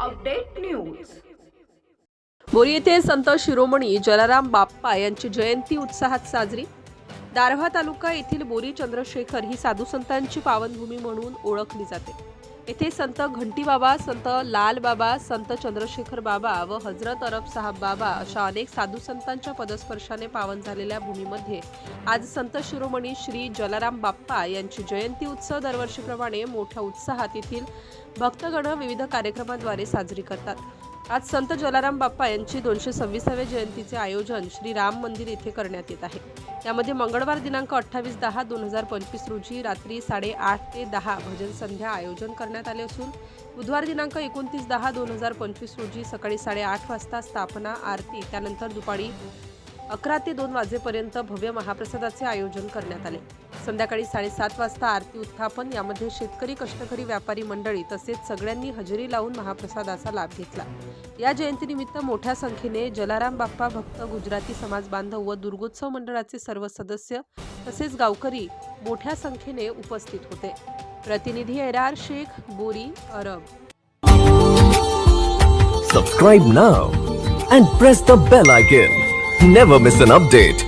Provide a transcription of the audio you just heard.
Update news. बोरी येथे संत शिरोमणी जलाराम बाप्पा यांची जयंती उत्साहात साजरी. दारव्हा तालुका येथील बोरी चंद्रशेखर ही साधू संतांची पावनभूमी म्हणून ओळखली जाते. येथे संत घंटी बाबा संत लाल बाबा संत चंद्रशेखर बाबा व हजरत अरब साहब बाबा अशा अनेक साधू संतांच्या पदस्पर्शाने पावन झालेल्या भूमीमध्ये आज संत शिरोमणी श्री जलाराम बाप्पा यांची जयंती उत्सव दरवर्षीप्रमाणे मोठ्या उत्साहात येथील भक्तगण विविध कार्यक्रमाद्वारे साजरी करतात. आज संत जलाराम बाप्पा यांची दोनशे सव्वीसाव्या जयंतीचे आयोजन श्री राम मंदिर येथे करण्यात येत आहे. यामध्ये मंगळवार दिनांक अठ्ठावीस दहा दोन हजार पंचवीस रोजी रात्री साडेआठ ते दहा भजन संध्या आयोजन करण्यात आले असून बुधवार दिनांक एकोणतीस दहा दोन हजार पंचवीस रोजी सकाळी साडेआठ वाजता स्थापना आरती त्यानंतर दुपारी अकरा ते दोन वाजेपर्यंत भव्य महाप्रसादाचे आयोजन करण्यात आले. संध्याकाळी साडेसात वाजता आरती उत्थापन. यामध्ये शेतकरी कष्टकरी व्यापारी मंडळी तसेच सगळ्यांनी हजेरी लावून महाप्रसादाचा लाभ घेतला. या जयंतीनिमित्त मोठ्या संख्येने जलाराम बाप्पा भक्त गुजराती समाज बांधव व दुर्गोत्सव मंडळाचे सर्व सदस्य तसेच गावकरी मोठ्या संख्येने उपस्थित होते. प्रतिनिधी error Shaikh Bori Arab. Subscribe now and press the bell icon never miss an update